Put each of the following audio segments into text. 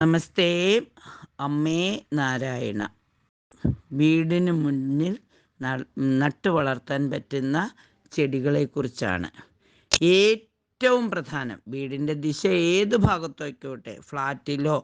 നമസ്തേ അമ്മേ നാരായണ. വീടിന് മുന്നിൽ നട്ടു വളർത്താൻ പറ്റുന്ന ചെടികളെക്കുറിച്ചാണ്. ഏറ്റവും പ്രധാനം വീടിന്റെ ദിശ ഏത് ഭാഗത്തേക്കോട്ടെ ഫ്ലാറ്റിലോ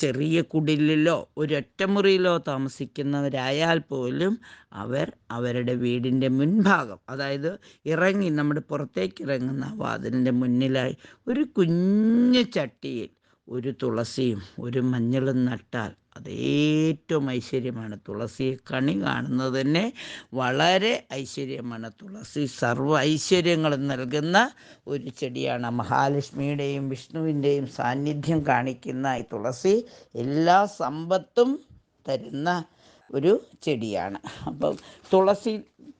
ചെറിയ കുടിലിലോ ഒരൊറ്റമുറിയിലോ താമസിക്കുന്നവരായാൽ പോലും അവർ അവരുടെ വീടിന്റെ മുൻഭാഗം അതായത് ഇറങ്ങി നമ്മുടെ പുറത്തേക്ക് ഇറങ്ങുന്ന വാതിലിന്റെ മുന്നിലായി ഒരു കുഞ്ഞു ചട്ടിയിൽ ഒരു തുളസിയും ഒരു മഞ്ഞളും നട്ടാൽ അത് ഏറ്റവും ഐശ്വര്യമാണ്. തുളസി കണി കാണുന്നത് തന്നെ വളരെ ഐശ്വര്യമാണ്. തുളസി സർവ ഐശ്വര്യങ്ങളും നൽകുന്ന ഒരു ചെടിയാണ്. മഹാലക്ഷ്മിയുടെയും വിഷ്ണുവിന്റെയും സാന്നിധ്യം കാണിക്കുന്ന ഈ തുളസി എല്ലാ സമ്പത്തും തരുന്ന ഒരു ചെടിയാണ്. അപ്പം തുളസി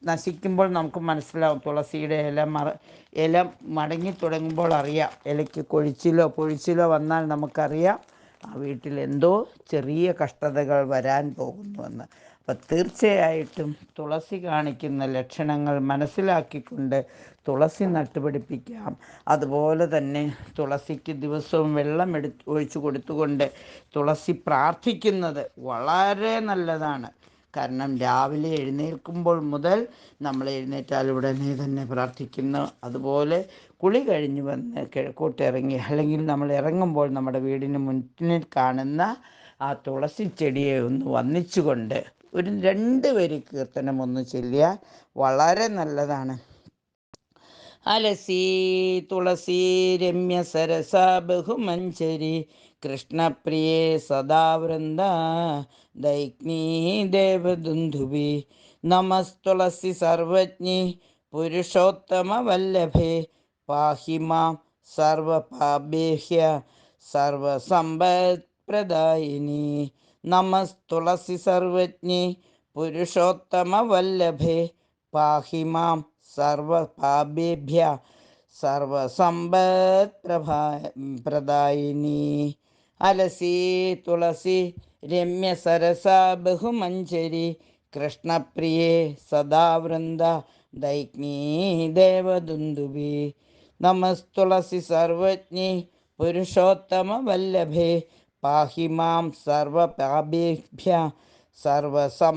നശിക്കുമ്പോൾ നമുക്ക് മനസ്സിലാവും തുളസിയുടെ ഇല മറ ഇല മടങ്ങി തുടങ്ങുമ്പോൾ അറിയാം ഇലയ്ക്ക് കൊഴിച്ചിലോ പൊഴിച്ചിലോ വന്നാൽ നമുക്കറിയാം ആ വീട്ടിൽ എന്തോ ചെറിയ കഷ്ടതകൾ വരാൻ പോകുന്നുവെന്ന്. അപ്പം തീർച്ചയായിട്ടും തുളസി കാണിക്കുന്ന ലക്ഷണങ്ങൾ മനസ്സിലാക്കിക്കൊണ്ട് തുളസി നട്ടുപിടിപ്പിക്കാം. അതുപോലെ തന്നെ തുളസിക്ക് ദിവസവും വെള്ളം എടുത്ത് ഒഴിച്ചു കൊടുത്തുകൊണ്ട് തുളസി പ്രാർത്ഥിക്കുന്നത് വളരെ നല്ലതാണ്. കാരണം രാവിലെ എഴുന്നേൽക്കുമ്പോൾ മുതൽ നമ്മൾ എഴുന്നേറ്റാൽ ഉടനെ തന്നെ പ്രാർത്ഥിക്കുന്നു. അതുപോലെ കുളി കഴിഞ്ഞ് വന്ന് കിഴക്കോട്ട് ഇറങ്ങി അല്ലെങ്കിൽ നമ്മൾ ഇറങ്ങുമ്പോൾ നമ്മുടെ വീടിന് മുന്നിൽ കാണുന്ന ആ തുളസി ചെടിയെ ഒന്ന് വന്നിച്ചുകൊണ്ട് ഒരു രണ്ട് വരി കീർത്തനം ഒന്ന് ചൊല്ലിയാൽ വളരെ നല്ലതാണ്. അലസി തുളസി രമ്യ സരസ ബഹുമഞ്ചരി കൃഷ്ണപ്രിയേ സദാവൃന്ദ ദൈഗ്നീ ദേവദുന്ധുവി നമസ്തുളസി സർവജ്ഞി പുരുഷോത്തമ വല്ലഭേ പാഹി മാം സർവപാപേഹ്യ സർവസമ്പത്പ്രദായിനി നമസ്തുളസി സർവജ്ഞി പുരുഷോത്തമ വല്ലഭേ പാഹി മാം സർവപാപേഭ്യ സർവസമ്പത്പ്രഭാ പ്രദായിനി അലസി തുളസി രമ്യ സരസ ബഹുമഞ്ചരി കൃഷ്ണപ്രിയേ സദാ വൃന്ദ ദൈഗ്നീ ദേവദുന്ദുബി നമസ്തുളസി സർവജ്ഞി പുരുഷോത്തമ വല്ലഭേ പാഹി മാം സർവപാപേഭ്യ സർവസമ്പത്പ്രദായിനി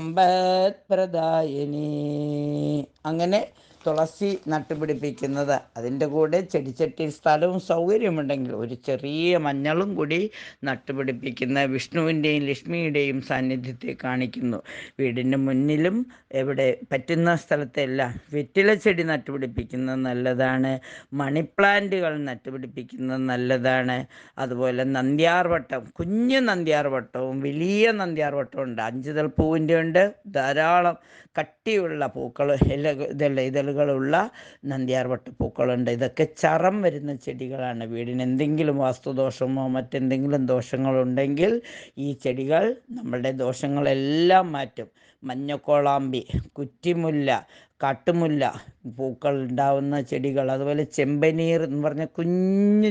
അങ്ങനെ തുളസി നട്ടുപിടിപ്പിക്കുന്നത്. അതിന്റെ കൂടെ ചെടിച്ചട്ടി സ്ഥലവും സൗകര്യമുണ്ടെങ്കിൽ ഒരു ചെറിയ മഞ്ഞളും കൂടി നട്ടുപിടിപ്പിക്കുന്ന വിഷ്ണുവിന്റെയും ലക്ഷ്മിയുടെയും സാന്നിധ്യത്തെ കാണിക്കുന്നു. വീടിന്റെ മുന്നിലും എവിടെ പറ്റുന്ന സ്ഥലത്തെല്ലാം വെറ്റില ചെടി നട്ടുപിടിപ്പിക്കുന്നത് നല്ലതാണ്. മണിപ്ലാന്റുകൾ നട്ടുപിടിപ്പിക്കുന്നത് നല്ലതാണ്. അതുപോലെ നന്ദ്യാർവട്ടം കുഞ്ഞ് നന്ദ്യാർവട്ടവും വലിയ നന്ദ്യാർവട്ടവും ഉണ്ട്. അഞ്ചുതൽ പൂവിന്റെ ഉണ്ട്. ധാരാളം കട്ടിയുള്ള പൂക്കൾ ഇല ഇതല്ല ഇതളുകളുള്ള നന്ദ്യാർവട്ട വട്ടപ്പൂക്കളുണ്ട്. ഇതൊക്കെ ചറം വരുന്ന ചെടികളാണ്. വീടിന് എന്തെങ്കിലും വാസ്തുദോഷമോ മറ്റെന്തെങ്കിലും ദോഷങ്ങളുണ്ടെങ്കിൽ ഈ ചെടികൾ നമ്മളുടെ ദോഷങ്ങളെല്ലാം മാറ്റും. മഞ്ഞക്കോളാമ്പി കുറ്റിമുല്ല കാട്ടുമുല്ല പൂക്കൾ ഉണ്ടാകുന്ന ചെടികൾ അതുപോലെ ചെമ്പനീർ എന്ന് പറഞ്ഞ കുഞ്ഞ്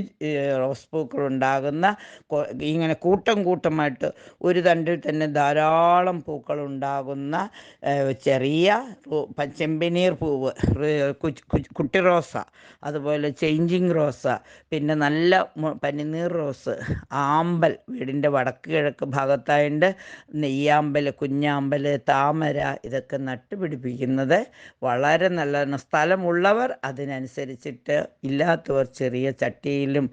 റോസ് പൂക്കൾ ഉണ്ടാകുന്ന ഇങ്ങനെ കൂട്ടം കൂട്ടമായിട്ട് ഒരു തണ്ടിൽ തന്നെ ധാരാളം പൂക്കൾ ഉണ്ടാകുന്ന ചെറിയ ചെമ്പനീർ പൂവ് കുട്ടി റോസ അതുപോലെ ചേഞ്ചിങ് റോസ പിന്നെ നല്ല പനിനീർ റോസ് ആമ്പൽ വീടിന്റെ വടക്ക് കിഴക്ക് ഭാഗത്തായിട്ട് നെയ്യാമ്പൽ കുഞ്ഞാമ്പൽ താമര ഇതൊക്കെ നട്ടുപിടിപ്പിക്കുന്നത് വളരെ നല്ലതാണ് സ്ഥലമുള്ളവർ അതിനനുസരിച്ചിട്ട് ഇല്ലാത്തവർ ചെറിയ ചട്ടിയിലും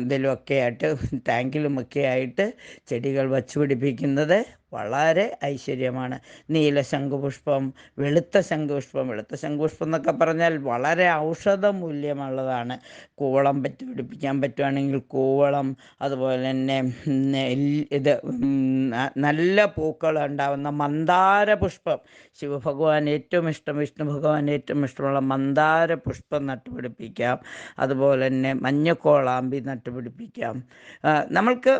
ഇതിലുമൊക്കെ ആയിട്ട് ടാങ്കിലുമൊക്കെ ആയിട്ട് ചെടികൾ വച്ചു പിടിപ്പിക്കുന്നത് വളരെ ഐശ്വര്യമാണ്. നീല ശംഖുപുഷ്പം വെളുത്ത ശംഖുപുഷ്പം വെളുത്ത ശംഖുപുഷ്പം എന്നൊക്കെ പറഞ്ഞാൽ വളരെ ഔഷധ മൂല്യമുള്ളതാണ് കൂവളം പറ്റി പിടിപ്പിക്കാൻ പറ്റുവാണെങ്കിൽ കൂവളം അതുപോലെ തന്നെ ഇത് നല്ല പൂക്കൾ ഉണ്ടാവുന്ന മന്ദാര പുഷ്പം ശിവഭഗവാൻ ഏറ്റവും ഇഷ്ടം വിഷ്ണു ഭഗവാൻ ഏറ്റവും ഇഷ്ടമുള്ള മന്ദാര പുഷ്പം നട്ടുപിടിപ്പിക്കാം. അതുപോലെ തന്നെ മഞ്ഞക്കോളാമ്പി നട്ടുപിടിപ്പിക്കാം. നമ്മൾക്ക്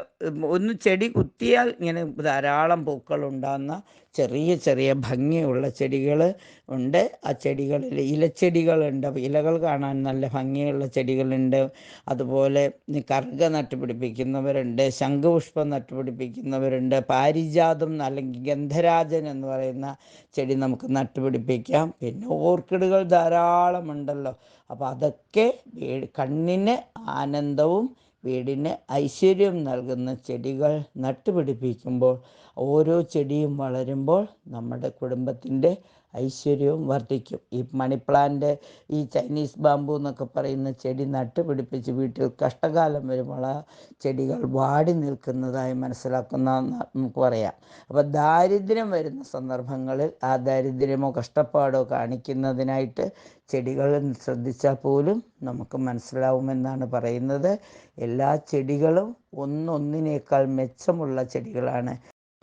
ഒന്ന് ചെടി കുത്തിയാൽ ഇങ്ങനെ ധാരാളം പൂക്കൾ ഉണ്ടാകുന്ന ചെറിയ ചെറിയ ഭംഗിയുള്ള ചെടികൾ ഉണ്ട്. ആ ചെടികളിൽ ഇലച്ചെടികളുണ്ട്. ഇലകൾ കാണാൻ നല്ല ഭംഗിയുള്ള ചെടികളുണ്ട്. അതുപോലെ കർഗ നട്ടുപിടിപ്പിക്കുന്നവരുണ്ട് ശംഖുപുഷ്പം നട്ടുപിടിപ്പിക്കുന്നവരുണ്ട് പാരിജാതം അല്ലെങ്കിൽ ഗന്ധരാജൻ എന്ന് പറയുന്ന ചെടി നമുക്ക് നട്ടുപിടിപ്പിക്കാം പിന്നെ ഓർക്കിഡുകൾ ധാരാളമുണ്ടല്ലോ അപ്പോൾ അതൊക്കെ കണ്ണിന് ആനന്ദവും വീടിന് ഐശ്വര്യം നൽകുന്ന ചെടികൾ നട്ടുപിടിപ്പിക്കുമ്പോൾ ഓരോ ചെടിയും വളരുമ്പോൾ നമ്മുടെ കുടുംബത്തിന്റെ ഐശ്വര്യവും വർദ്ധിക്കും. ഈ മണി പ്ലാന്റ് ഈ ചൈനീസ് ബാമ്പു എന്നൊക്കെ പറയുന്ന ചെടി നട്ട് നട്ടുപിടിപ്പിച്ച് വീട്ടിൽ കഷ്ടകാലം വരുമ്പോൾ ആ ചെടികൾ വാടി നിൽക്കുന്നതായി മനസ്സിലാക്കുന്ന നമുക്ക് പറയാം. അപ്പോൾ ദാരിദ്ര്യം വരുന്ന സന്ദർഭങ്ങളിൽ ആ ദാരിദ്ര്യമോ കഷ്ടപ്പാടോ കാണിക്കുന്നതിനായിട്ട് ചെടികൾ ശ്രദ്ധിച്ചാൽ പോലും നമുക്ക് മനസ്സിലാവുമെന്നാണ് പറയുന്നത്. എല്ലാ ചെടികളും ഒന്നൊന്നിനേക്കാൾ മെച്ചമുള്ള ചെടികളാണ്.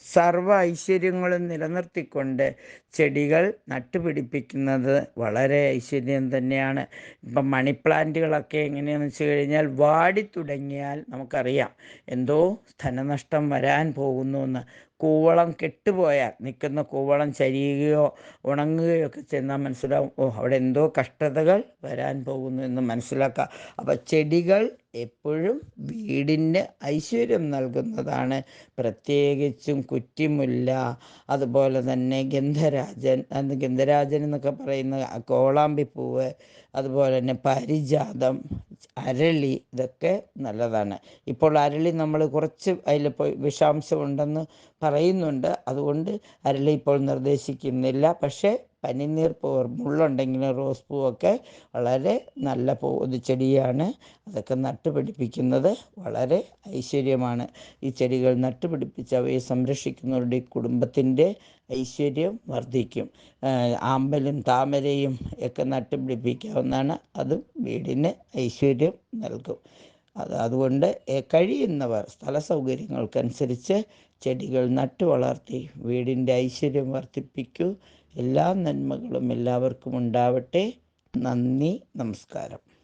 സർവ ഐശ്വര്യങ്ങളും നിലനിർത്തിക്കൊണ്ട് ചെടികൾ നട്ടുപിടിപ്പിക്കുന്നത് വളരെ ഐശ്വര്യം തന്നെയാണ്. ഇപ്പം മണി പ്ലാന്റുകളൊക്കെ എങ്ങനെയാണെന്ന് വെച്ച് കഴിഞ്ഞാൽ വാടി തുടങ്ങിയാൽ നമുക്കറിയാം എന്തോ ധനനഷ്ടം വരാൻ പോകുന്നു എന്ന്. കൂവളം കെട്ടുപോയാൽ നിൽക്കുന്ന കൂവളം ചരിയുകയോ ഉണങ്ങുകയോ ഒക്കെ ചെന്നാൽ മനസ്സിലാവും ഓ അവിടെ എന്തോ കഷ്ടതകൾ വരാൻ പോകുന്നു എന്ന് മനസ്സിലാക്കാം. അപ്പം ചെടികൾ എപ്പോഴും വീടിന് ഐശ്വര്യം നൽകുന്നതാണ്. പ്രത്യേകിച്ചും കുറ്റിമുല്ല അതുപോലെ തന്നെ ഗന്ധരാജൻ അത് ഗന്ധരാജൻ എന്നൊക്കെ പറയുന്ന കോളാമ്പിപ്പൂവ് അതുപോലെ തന്നെ പരിജാതം അരളി ഇതൊക്കെ നല്ലതാണ്. ഇപ്പോൾ അരളി നമ്മൾ കുറച്ച് അതിൽ വിഷാംശം ഉണ്ടെന്ന് പറയുന്നുണ്ട്. അതുകൊണ്ട് അരളി ഇപ്പോൾ നിർദ്ദേശിക്കുന്നില്ല. പക്ഷേ പനിനീർ പൂ മുള്ളുണ്ടെങ്കിൽ റോസ് പൂവൊക്കെ വളരെ നല്ല പൂ ചെടിയാണ്. അതൊക്കെ നട്ടുപിടിപ്പിക്കുന്നത് വളരെ ഐശ്വര്യമാണ്. ഈ ചെടികൾ നട്ടുപിടിപ്പിച്ച് അവയെ സംരക്ഷിക്കുന്നവരുടെ കുടുംബത്തിന്റെ ഐശ്വര്യം വർദ്ധിക്കും. ആമ്പലും താമരയും ഒക്കെ നട്ടുപിടിപ്പിക്കാവുന്നതാണ് അതും വീടിന് ഐശ്വര്യം നൽകും. അത് അതുകൊണ്ട് കഴിയുന്നവർ സ്ഥല സൗകര്യങ്ങൾക്കനുസരിച്ച് ചെടികൾ നട്ടു വളർത്തി വീടിന്റെ ഐശ്വര്യം വർദ്ധിപ്പിക്കൂ. എല്ലാ നന്മകളും എല്ലാവർക്കും ഉണ്ടാവട്ടെ. നന്ദി നമസ്കാരം.